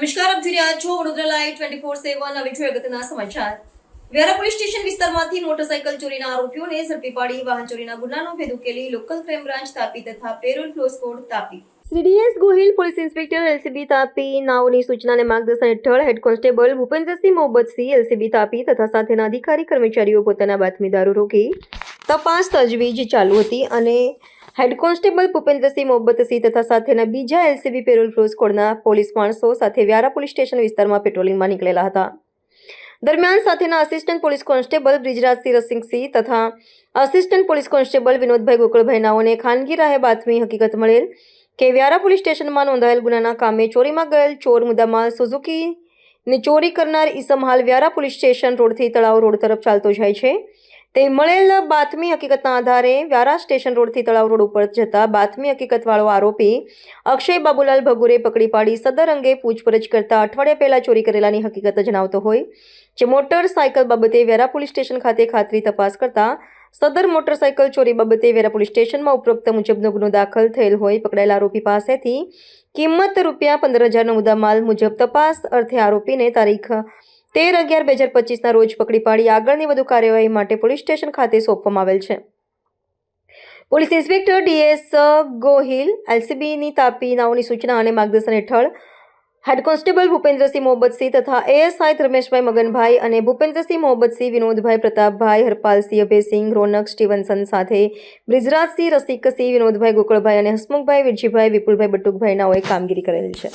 નમસ્કાર, આપ જોઈ છો Vadodara live twenty four seven. હવે અગત્યના સમાચાર. વ્યારા પોલીસ સ્ટેશન વિસ્તારમાંથી મોટરસાયકલ ચોરીના આરોપીઓને ઝડપી પાડી વાહન ચોરીના ગુનાનો ભેદ ઉકેલી લોકલ ક્રાઇમ બ્રાન્ચ તાપી તથા parole furlough squad Tapi. CDS Gohil, police inspector, LCB Tapi, નાઓની સૂચનાને માર્ગદર્શન હેઠળ head constable Bhupendrasinh Mohabbatsinh LCB Tapi તથા સાથેના અધિકારી કર્મચારીઓ પોતાના બાતમીદારો રોકી તપાસ તજવીજ ચાલુ હતી અને હેડ કોન્સ્ટેબલ ભૂપેન્દ્રસિંહ મોહબ્બતસિંહ તથા સાથેના બીજા એલસીબી પેરોલ ફ્રોઝ કોડના પોલીસ માણસો સાથે વ્યારા પોલીસ સ્ટેશન વિસ્તારમાં પેટ્રોલિંગમાં નીકળેલા હતા. દરમિયાન સાથેના assistant police constable Brijrajsinh Rasingsinh તથા assistant police constable Vinodbhai Gokalbhai નાઓને ખાનગી રાહે બાતમી હકીકત મળેલ કે વ્યારા પોલીસ સ્ટેશનમાં નોંધાયેલ ગુનાના કામે ચોરીમાં ગયેલ ચોર મુદ્દામાં સુઝુકી ને ચોરી કરનાર ઈસમ હાલ વ્યારા પોલીસ સ્ટેશન રોડથી તળાવ રોડ તરફ ચાલતો જાય છે. તે મળેલ બાતમી હકીકતના આધારે વ્યારા સ્ટેશન રોડથી તળાવ રોડ ઉપર જતા બાતમી હકીકતવાળો આરોપી અક્ષય બાબુલાલ ભગુરે પકડી પાડી સદર અંગે પૂછપરછ કરતા અઠવાડિયા પહેલા ચોરી કરેલાની હકીકત જણાવતો હોય, જે મોટરસાયકલ બાબતે વેરા પોલીસ સ્ટેશન ખાતે ખાતરી તપાસ કરતા સદર મોટરસાયકલ ચોરી બાબતે વેરા પોલીસ સ્ટેશનમાં ઉપરોક્ત મુજબનો ગુનો દાખલ થયેલ હોય પકડાયેલા આરોપી પાસેથી કિંમત રૂપિયા પંદર હજારનો મુદ્દામાલ મુજબ તપાસ અર્થે આરોપીને તારીખ તેર અગિયાર બે હજાર પચીસના રોજ પકડી પાડી આગળની વધુ કાર્યવાહી માટે પોલીસ સ્ટેશન ખાતે સોંપવામાં આવેલ છે. પોલીસ ઇન્સ્પેક્ટર ડીએસ ગોહિલ, એલસીબીની તાપી નાઓની સૂચના અને માર્ગદર્શન હેઠળ હેડ કોન્સ્ટેબલ ભૂપેન્દ્રસિંહ મોહબ્બતસિંહ તથા એએસઆઈ ધર્મેશભાઈ મગનભાઈ અને ભૂપેન્દ્રસિંહ મોહબ્બતસિંહ વિનોદભાઈ પ્રતાપભાઈ, હરપાલસિંહ અભયસિંહ, રોનક સ્ટીવનસન સાથે બ્રિજરાજસિંહ, રસિકસિંહ, વિનોદભાઈ ગોકળભાઈ અને હસમુખભાઈ વિરજીભાઈ, વિપુલભાઈ બટુકભાઈ નાઓએ કામગીરી કરેલ છે.